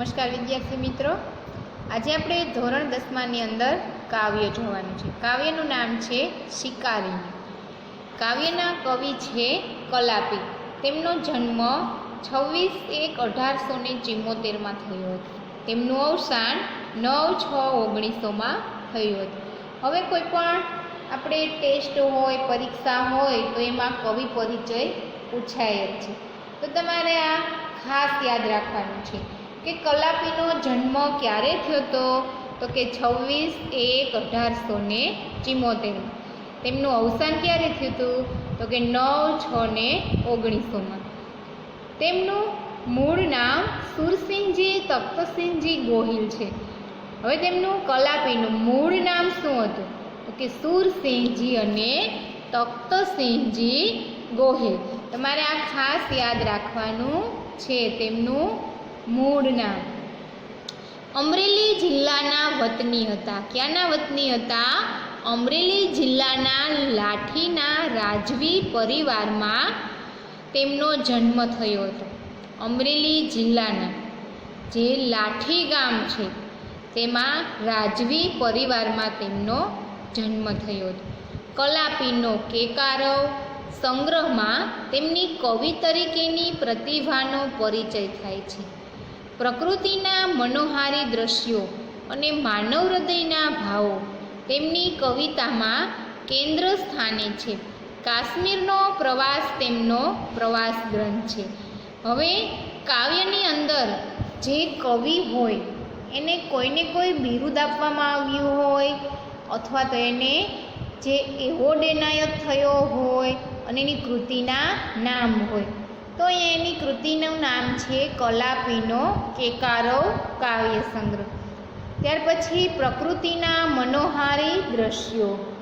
નમસ્કાર વિદ્યાર્થી મિત્રો. આજે આપણે ધોરણ દસમાની અંદર કાવ્ય જોવાનું છે. કાવ્યનું નામ છે શિકારી. કાવ્યના કવિ છે કલાપી. તેમનો જન્મ છવ્વીસ એક અઢારસો ને ચિમ્મોતેરમાં થયો હતો. તેમનું અવસાન નવ છ ઓગણીસોમાં થયું હતું. હવે કોઈ પણ આપણે ટેસ્ટ હોય, પરીક્ષા હોય, તો એમાં કવિ પરિચય પૂછાય જ છે. તો તમારે આ ખાસ યાદ રાખવાનું છે. કે કલાપીનો જન્મ ક્યારે થયો હતો? તો કે છવ્વીસ એક અઢારસો ને ચિમ્મોતેરમાં તેમનું અવસાન ક્યારે થયું હતું? તો કે નવ છ ને ઓગણીસોમાં તેમનું મૂળ નામ સુરસિંહજી તખ્તસિંહજી ગોહિલ છે. હવે તેમનું કલાપીનું મૂળ નામ શું હતું? તો કે સુરસિંહજી અને તખ્તસિંહજી ગોહિલ. તમારે આ ખાસ યાદ રાખવાનું છે તેમનું મૂળ નામ અમરેલી જિલ્લાના વતની હતા. ક્યાંના વતની હતા? અમરેલી જિલ્લાના લાઠીના રાજવી પરિવારમાં તેમનો જન્મ થયો હતો. અમરેલી જિલ્લાના જે લાઠી ગામ છે, તેમાં રાજવી પરિવારમાં તેમનો જન્મ થયો હતો. કલાપીનો કેકારવ સંગ્રહમાં તેમની કવિ તરીકેની પ્રતિભાનો પરિચય થાય છે. પ્રકૃતિના મનોહારી દ્રશ્યો અને માનવ હૃદયના ભાવો તેમની કવિતામાં કેન્દ્ર સ્થાને છે. કાશ્મીરનો પ્રવાસ તેમનો પ્રવાસ ગ્રંથ છે. હવે કાવ્યની અંદર જે કવિ હોય, એને કોઈને કોઈ બિરુદ આપવામાં આવ્યું હોય અથવા તો એને જે એવોર્ડ એનાયત થયો હોય અને એની કૃતિના નામ હોય તો એની કૃતિનું નામ છે કલાપીનો કેકારવ કાવ્ય સંગ્રહ. ત્યાર પછી પ્રકૃતિના મનોહારી દ્રશ્યો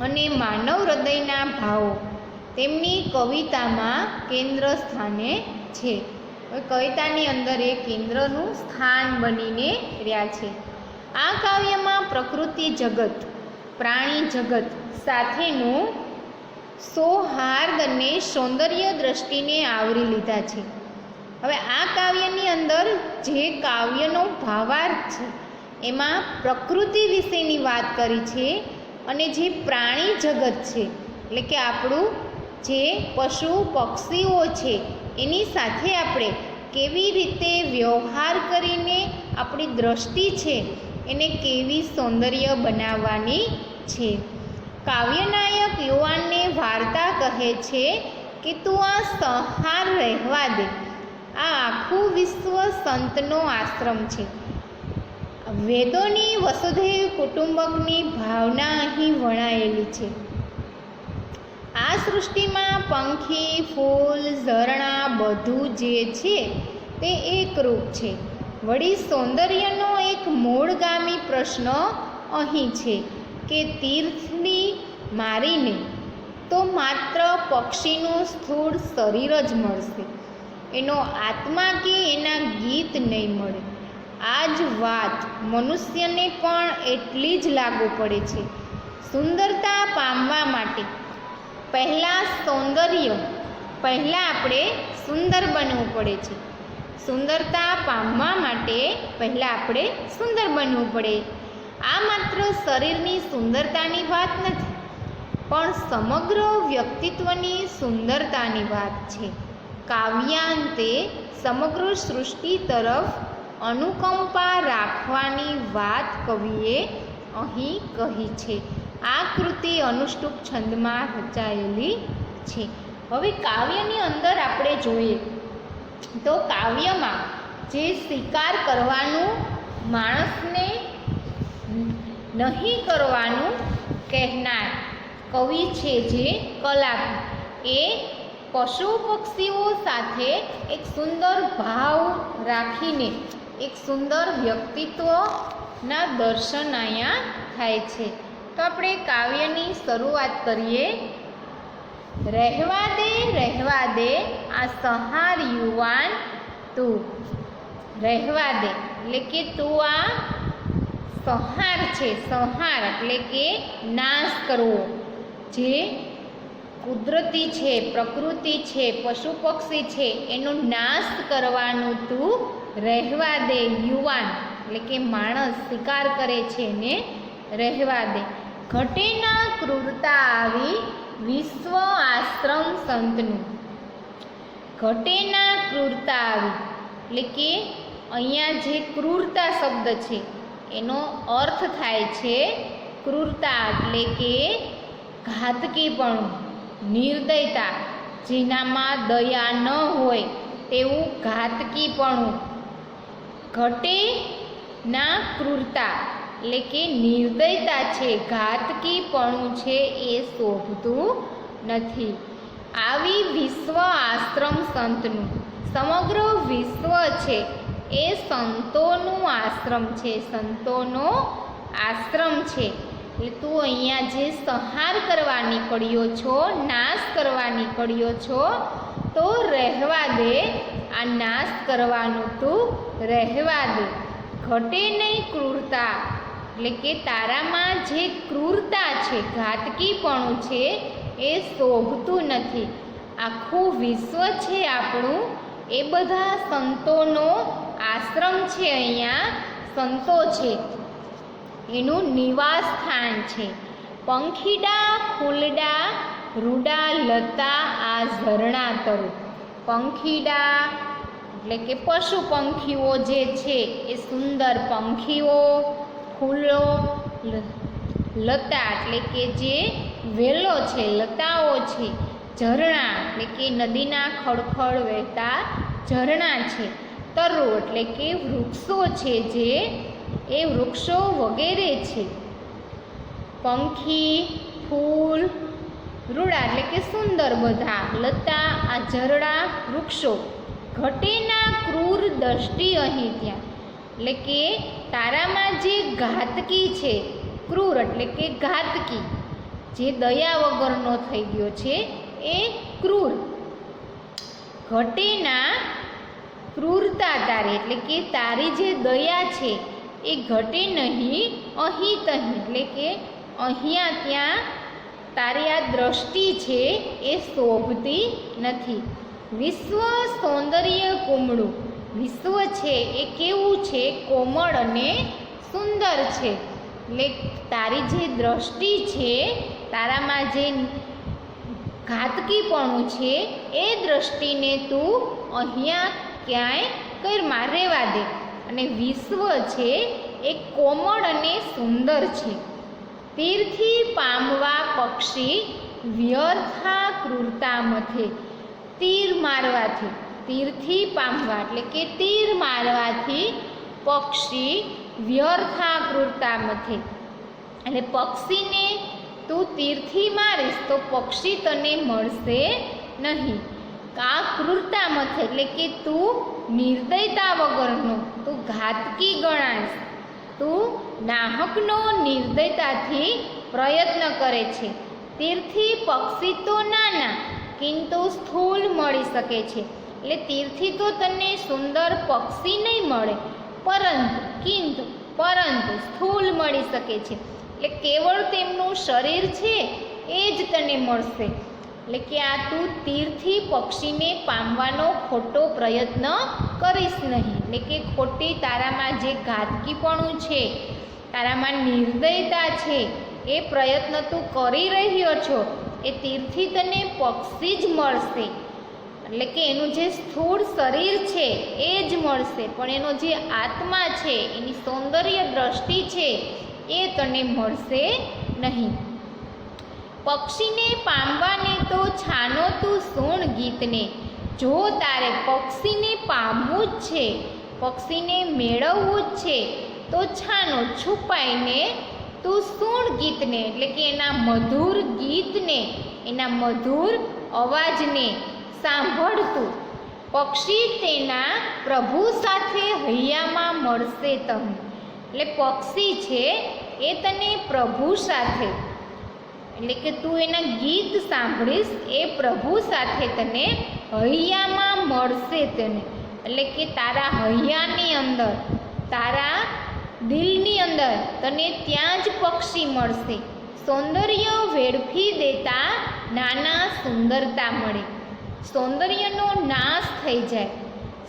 અને માનવ હૃદયના ભાવો. તેમની કવિતામાં કેન્દ્ર સ્થાને છે. કવિતાની અંદર એ કેન્દ્રનું સ્થાન બનીને રહ્યા છે. આ કાવ્યમાં પ્રકૃતિ જગત, પ્રાણી જગત સાથેનું સૌહાર્દ અને સૌંદર્ય દ્રષ્ટિને આવરી લીધા છે. હવે આ કાવ્યની અંદર જે કાવ્યનો ભાવાર્થ છે, એમાં પ્રકૃતિ વિશેની વાત કરી છે અને જે પ્રાણી જગત છે, એટલે કે આપણું જે પશુ પક્ષીઓ છે, એની સાથે આપણે કેવી રીતે વ્યવહાર કરીને આપણી દ્રષ્ટિ છે, એને કેવી સૌંદર્ય બનાવવાની છે. કાવ્યનાયક યુવાનને વાર્તા કહે છે કે તું આ સંહાર રહેવા દે. આ આખું વિશ્વ સંતનો આશ્રમ છે. વેદોની વસુધૈવ કુટુંબકની ભાવના અહીં વણાયેલી છે. આ સૃષ્ટિમાં પંખી, ફૂલ, ઝરણા બધું જે છે તે એકરૂપ છે. વળી સૌંદર્યનો એક મૂળગામી પ્રશ્ન અહીં છે કે તીર્થની મારીને તો માત્ર પક્ષીનું સ્થૂળ શરીર જ મળશે. એનો આત્મા કે એના ગીત નહીં મળે. આ જ વાત મનુષ્યને પણ એટલી જ લાગુ પડે છે. સુંદરતા પામવા માટે પહેલાં સૌંદર્ય, પહેલાં આપણે સુંદર બનવું પડે છે. સુંદરતા પામવા માટે પહેલાં આપણે સુંદર બનવું પડે. આ માત્ર શરીરની સુંદરતાની વાત નથી. પણ સમગ્ર વ્યક્તિત્વની સુંદરતાની વાત છે. કાવ્યાંતે સમગ્ર સૃષ્ટિ તરફ અનુકંપા રાખવાની વાત કવિએ અહીં કહી છે. આ કૃતિ અનુષ્ટુપ છંદમાં રચાયેલી છે. હવે કાવ્યની અંદર આપણે જોઈએ તો કાવ્યમાં જે શિકાર કરવાનું માણસને નહીં કરવાનું કહેનાર કવિ છે જે કલાક. એ પશુ પક્ષીઓ સાથે એક સુંદર ભાવ રાખીને એક સુંદર વ્યક્તિત્વના દર્શન અહીંયા થાય છે. તો આપણે કાવ્યની શરૂઆત કરીએ. રહેવા દે રહેવા દે, આ સહાર યુવાન તું. રહેવા દે, એટલે કે તું આ સંહાર છે, સંહાર, એટલે કે નાશ કરવો. જે કુદરતી છે, પ્રકૃતિ છે પશુ પક્ષી છે, એનો નાશ કરવાનું તું રહેવા દે, યુવાન. એટલે કે માણસ શિકાર કરે છે ને રહેવા દે. ઘટેના ક્રૂરતા આવી વિશ્વ આશ્રમ સંતનું. ઘટેના ક્રૂરતા આવી. એટલે કે અહીંયા જે ક્રૂરતા શબ્દ છે, એનો અર્થ થાય છે ક્રૂરતા. એટલે કે ઘાતકીપણું, નિર્દયતા જેનામાં દયા ન હોય તેવું ઘાતકીપણું. ઘટે ના ક્રૂરતા, એટલે કે નિર્દયતા છે, ઘાતકીપણું છે એ શોભતું નથી. આવી વિશ્વ આશ્રમ સંતનું, સમગ્ર વિશ્વ છે એ સંતોનું આશ્રમ છે, સંતોનો આશ્રમ છે. એટલે તું અહીંયા જે સંહાર કરવા નીકળ્યો છો, નાશ કરવા નીકળ્યો છો, તો રહેવા દે. આ નાશ કરવાનું તું રહેવા દે. ઘટે નહીં ક્રૂરતા. એટલે કે તારામાં જે ક્રૂરતા છે, ઘાતકીપણું છે, એ શોભતું નથી. આખું વિશ્વ છે આપણું. એ બધા સંતોનો આશ્રમ છે અહીંયા. સંતો છે. એનું નિવાસ સ્થાન છે. પંખીડા, ફૂલડા, રૂડા, લતા આ ઝરણા તરુ. પંખીડા એટલે કે પશુ પંખીઓ જે છે એ સુંદર પંખીઓ, ફૂલો લતા એટલે કે જે વેલો છે, લતાઓ છે, ઝરણા એટલે કે નદીના ખડખડ વહેતા ઝરણા છે. તરુ એટલે કે વૃક્ષો છે જે એ વૃક્ષો વગેરે છે. પંખી, ફૂલ, રૂડા એટલે કે સુંદર બધા, લતા, આ ઝરડા વૃક્ષો ઘટેના ક્રૂર દ્રષ્ટિ અહીં ત્યાં. એટલે કે તારામાં જે ઘાતકી છે, ક્રૂર એટલે કે ઘાતકી, જે દયા વગરનો થઈ ગયો છે, એ ક્રૂર. ઘટેના ક્રૂરતા તારી, એટલે કે તારી જે દયા છે એ ઘટે નહીં, અહીં તહીં. એટલે કે અહીંયા ત્યાં તારી આ દ્રષ્ટિ છે એ શોભતી નથી. વિશ્વ સૌંદર્ય કુમળું. વિશ્વ છે એ કેવું છે? કોમળ અને સુંદર છે. એટલે તારી જે દ્રષ્ટિ છે, તારામાં જે ઘાતકીપણું છે, એ દ્રષ્ટિને તું અહીંયા ક્યાંય કરમાં રહેવા દે. અને વિશ્વ છે એ કોમળ અને સુંદર છે. તીરથી પામવા પક્ષી વ્યર્થા ક્રૂરતા મથે. તીર મારવાથી, તીરથી પામવા એટલે કે તીર મારવાથી પક્ષી વ્યર્થા ક્રૂરતા મથે. એટલે પક્ષીને તું તીરથી મારીશ તો પક્ષી તને મળશે નહીં. આ ક્રૂરતા મથે એટલે કે તું નિર્દયતા વગરનો તું ઘાતકી ગણાશ તું નાહકનો નિર્દયતાથી પ્રયત્ન કરે છે. તીરથી પક્ષી તો નાના, કિંતુ સ્થૂલ મળી શકે છે. એટલે તીરથી તો તને સુંદર પક્ષી નહીં મળે, પરંતુ, કિંતુ, પરંતુ સ્થૂલ મળી શકે છે. એટલે કેવળ તેમનું શરીર છે, એ જ તને મળશે. એટલે કે આ તું તીરથી પક્ષીને પામવાનો ખોટો પ્રયત્ન કરીશ નહીં. એટલે કે ખોટી તારામાં જે ઘાતકીપણું છે, તારામાં નિર્દયતા છે, એ પ્રયત્ન તું કરી રહ્યો છો, એ તીરથી તને પક્ષી જ મળશે. એટલે કે એનું જે સ્થૂળ શરીર છે, એ જ મળશે. પણ એનો જે આત્મા છે, એની સૌંદર્ય દ્રષ્ટિ છે, એ તને મળશે નહીં. પક્ષીને પામવાને તો છાનો તું સુણ ગીતને. જો તારે પક્ષીને પામવું જ છે, પક્ષીને મેળવવું જ છે, તો છાનો છુપાઈને તું સુણ ગીતને, એટલે કે એના મધુર ગીતને, એના મધુર અવાજને સાંભળતું પક્ષી તેના પ્રભુ સાથે હૈયામાં મળશે તમને એટલે પક્ષી છે એ તને પ્રભુ સાથે એટલે કે તું એના ગીત સાંભળીશ, એ પ્રભુ સાથે તને હૈયામાં મળશે તને. એટલે કે તારા હૈયાની અંદર, તારા દિલની અંદર તને ત્યાં જ પક્ષી મળશે. સૌંદર્ય વેડફી દેતા નાના સુંદરતા મળે. સૌંદર્યનો નાશ થઈ જાય.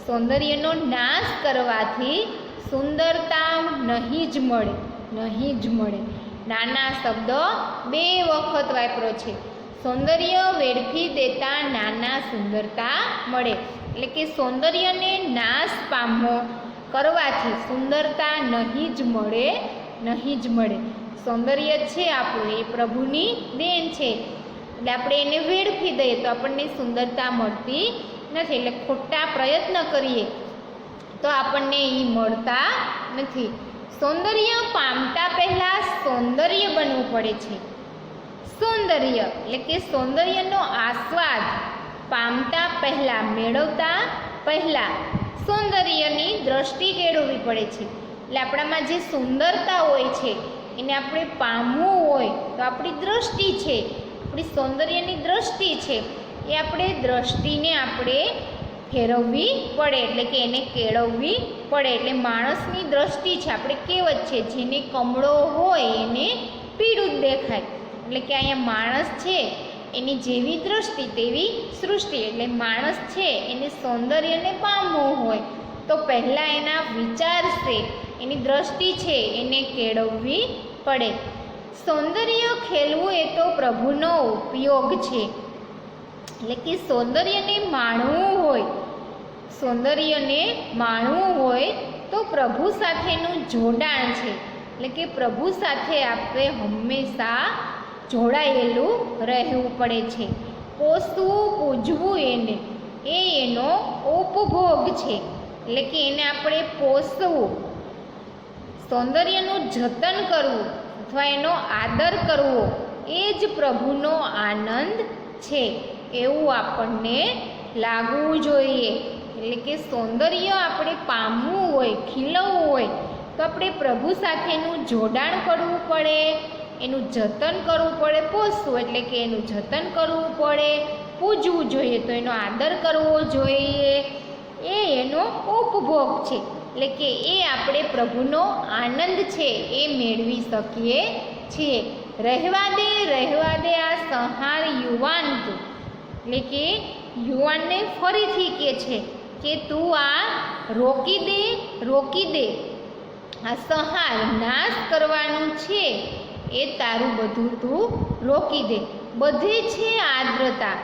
સૌંદર્યનો નાશ કરવાથી સુંદરતા નહીં જ મળે, નહીં જ મળે. નાના શબ્દ બે વખત વાપરો છે. સૌંદર્ય વેડફી દેતા નાના સુંદરતા મળે. એટલે કે સૌંદર્યને નાશ પામો કરવાથી સુંદરતા નહીં જ મળે, નહીં જ મળે. સૌંદર્ય છે આપણું, એ પ્રભુની દેન છે. એટલે આપણે એને વેડફી દઈએ તો આપણને સુંદરતા મળતી નથી. એટલે ખોટા પ્રયત્ન કરીએ તો આપણને એ મળતા નથી. સૌંદર્ય પામતા પહેલાં સૌંદર્ય બનવું પડે છે. સૌંદર્ય એટલે કે સૌંદર્યનો આસ્વાદ. પામતા પહેલાં મેળવતા પહેલાં સૌંદર્યની દ્રષ્ટિ કેળવવી પડે છે. એટલે આપણામાં જે સુંદરતા હોય છે, એને આપણે પામવું હોય તો આપણી દ્રષ્ટિ છે. આપણી સૌંદર્યની દ્રષ્ટિ છે, એ આપણે દ્રષ્ટિને આપણે ફેરવવી પડે એટલે કે એને કેળવવી પડે એટલે માણસની દ્રષ્ટિ છે, આપણે કહેવત છે, જેને કમળો હોય એને પીળું દેખાય. એટલે કે અહીંયા માણસ છે, એની જેવી દ્રષ્ટિ, તેવી સૃષ્ટિ. એટલે માણસ છે, એને સૌંદર્યને પામવું હોય, તો પહેલાં એના વિચાર છે, એની દ્રષ્ટિ છે, એને કેળવવી પડે. સૌંદર્ય ખેલવું એ તો પ્રભુનો ઉપયોગ છે. એટલે કે સૌંદર્યને માણવું હોય, સૌંદર્યને માણવું હોય તો પ્રભુ સાથેનું જોડાણ છે. એટલે કે પ્રભુ સાથે આપણે હંમેશા જોડાયેલું રહેવું પડે છે. પોસવું પૂજવું એને, એ એનો ઉપભોગ છે. એટલે કે એને આપણે પોસવું સૌંદર્યનું જતન કરવું અથવા એનો આદર કરવો, એ જ પ્રભુનો આનંદ છે. એવું આપણને લાગવું જોઈએ. એટલે કે સૌંદર્ય આપણે પામવું હોય, ખીલવવું હોય, તો આપણે પ્રભુ સાથેનું જોડાણ કરવું પડે, એનું જતન કરવું પડે, પોષવું, એટલે કે એનું જતન કરવું પડે, પૂજવું જોઈએ, તો એનો આદર કરવો જોઈએ. એ એનો ઉપભોગ છે. એટલે કે એ આપણે પ્રભુનો આનંદ છે, એ મેળવી શકીએ છીએ. રહેવા દે રહેવા દે આ સંહાર યુવાન તું. એટલે કે યુવાનને ફરીથી કહે છે કે તું આ રોકી દે રોકી દે. આ સંહાર નાશ કરવાનું છે. એ તારું બધું તું રોકી દે. બધે છે આદ્રતા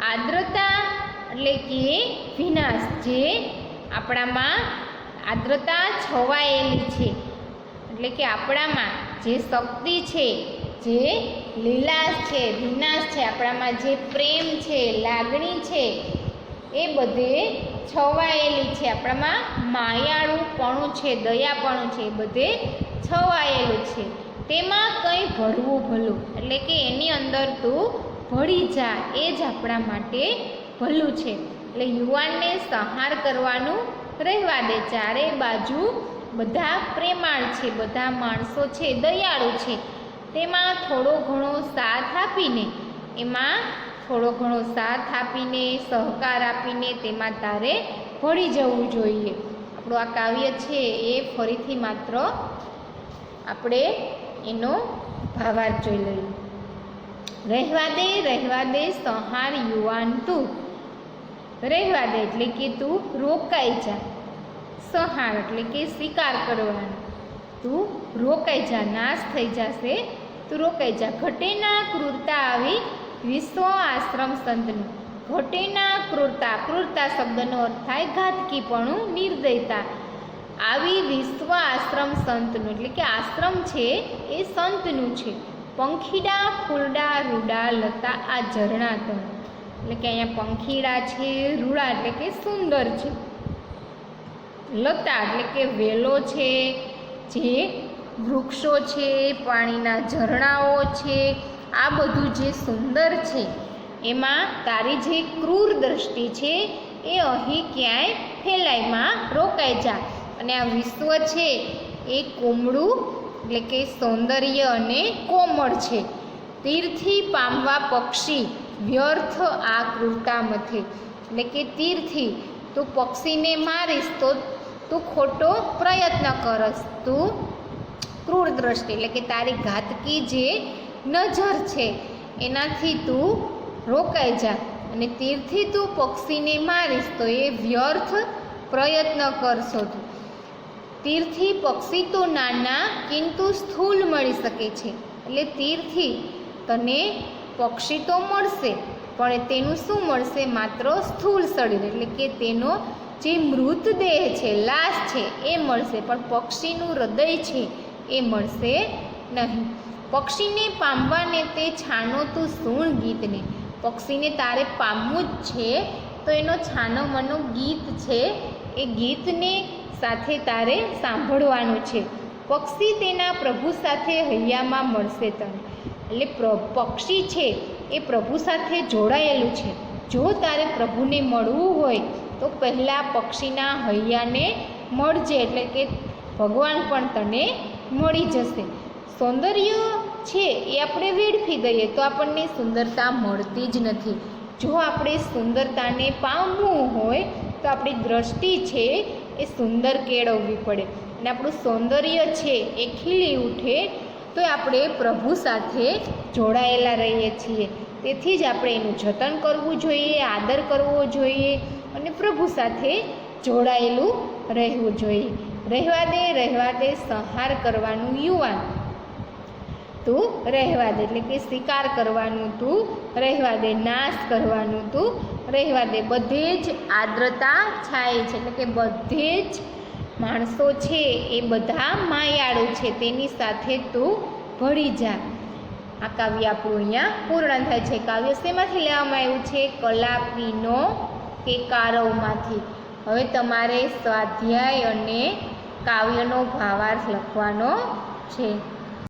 આદ્રતા એટલે કે વિનાશ જે આપણામાં આદ્રતા છવાયેલી છે. એટલે કે આપણામાં જે શક્તિ છે, જે લીલાશ છે, ભીનાશ છે, આપણામાં જે પ્રેમ છે, લાગણી છે, એ બધે છવાયેલી છે. આપણામાં માયાળુપણું છે, દયાપણું છે, એ બધે છવાયેલું છે. તેમાં કંઈ ભળવું ભલું, એટલે કે એની અંદર તું ભળી જા, એ જ આપણા માટે ભલું છે. એટલે યુવાનને સંહાર કરવાનું રહેવા દે. ચારે બાજુ બધા પ્રેમાળ છે, બધા માણસો છે, દયાળુ છે. તેમાં થોડો ઘણો સાથ આપીને, એમાં થોડો ઘણો સાથ આપીને, સહકાર આપીને તેમાં તારે ભળી જવું જોઈએ. આપણું આ કાવ્ય છે એ ફરીથી માત્ર આપણે એનો ભાવાર્થ જોઈ લઈએ. રહેવા દે રહેવા દે સંહાર યુવાન તું. રહેવા દે એટલે કે તું રોકાઈ જા. સંહાર એટલે કે સ્વીકાર કરવાનો. તું રોકાઈ જા, નાશ થઈ જશે તું રોકાઈ જા. ઘટેના ક્રૂરતા આવી વિશ્વ આશ્રમ સંતનું. ઘટેના ક્રૂરતા ક્રૂરતા શબ્દનો અર્થ થાય ઘાતકીપણું, નિર્દયતા. આવી વિશ્વ આશ્રમ સંતનું, એટલે કે આશ્રમ છે, એ સંતનું છે. પંખીડા, ફૂલડા, રૂડા, લતા, આ ઝરણા તણ એટલે કે અહીંયા પંખીડા છે, રૂડા, એટલે કે સુંદર છે. લતા, એટલે કે વેલો છે, જે વૃક્ષો છે, પાણીના ઝરણાઓ છે, આ બધું જે સુંદર છે, એમાં તારી જે ક્રૂર દ્રષ્ટિ છે, એ અહીં ક્યાંય ફેલાયમાં રોકાઈ જા અને આ વિશ્વ છે, એ કોમળું, એટલે કે સૌંદર્ય અને કોમળ છે. તીરથી પામવા પક્ષી વ્યર્થ આ ક્રૂરતા મથે. એટલે કે તીરથી, તું પક્ષીને મારીશ તો તું ખોટો પ્રયત્ન કરશ. તું ક્રૂર દ્રષ્ટિ, એટલે કે તારી ઘાતકી જે નજર છે, એનાથી તું રોકાઈ જા અને તીરથી તું પક્ષીને મારીશ, તો એ વ્યર્થ પ્રયત્ન કરશો તો. તીરથી પક્ષી તો નાના કિંતુ સ્થૂલ મળી શકે છે, એટલે તીરથી તને પક્ષી તો મળશે, પણ તેનું શું મળશે? માત્ર સ્થૂળ શરીર, એટલે કે તેનો જે મૃતદેહ છે, લાશ છે, એ મળશે, પણ પક્ષીનું હૃદય છે એ મળશે નહીં. પક્ષીને પામવાને તે છાનો તું સૂણ ગીતને પક્ષીને તારે પામવું જ છે તો એનો છાનો મનો ગીત છે. એ ગીતને સાથે તારે સાંભળવાનું છે. પક્ષી તેના પ્રભુ સાથે હૈયામાં મળશે તને. એટલે પક્ષી છે એ પ્રભુ સાથે જોડાયેલું છે. જો તારે પ્રભુને મળવું હોય તો પહેલાં પક્ષીના હૈયાને મળજે એટલે કે ભગવાન પણ તને મળી જશે. સૌંદર્ય છે એ આપણે વેડફી દઈએ તો આપણને સુંદરતા મળતી જ નથી. જો આપણે સુંદરતાને પામવું હોય તો આપણી દ્રષ્ટિ છે એ સુંદર કેળવવી પડે. અને આપણું સૌંદર્ય છે એ ખીલી ઉઠે તો આપણે પ્રભુ સાથે જોડાયેલા રહીએ છીએ. તેથી જ આપણે એનું જતન કરવું જોઈએ, આદર કરવો જોઈએ અને પ્રભુ સાથે જોડાયેલું રહેવું જોઈએ. રહેવા દે રહેવા દે, સંહાર કરવાનું યુવાન. તું રહેવા દે, એટલે કે શિકાર કરવાનું તું, રહેવા દે, નાશ કરવાનું તું, રહેવા દે. બધે જ આર્દ્રતા છાય છે, એટલે કે બધે જ માણસો છે, એ બધા માયાળુ છે. તેની સાથે તું ભળી જા. આ કાવ્ય આપણું અહીંયા પૂર્ણ થાય છે. કાવ્ય શેમાંથી લેવામાં આવ્યું છે? કલાપીનો કે કારવમાંથી. હવે તમારે સ્વાધ્યાય અને કાવ્યનો ભાવાર્થ લખવાનો છે.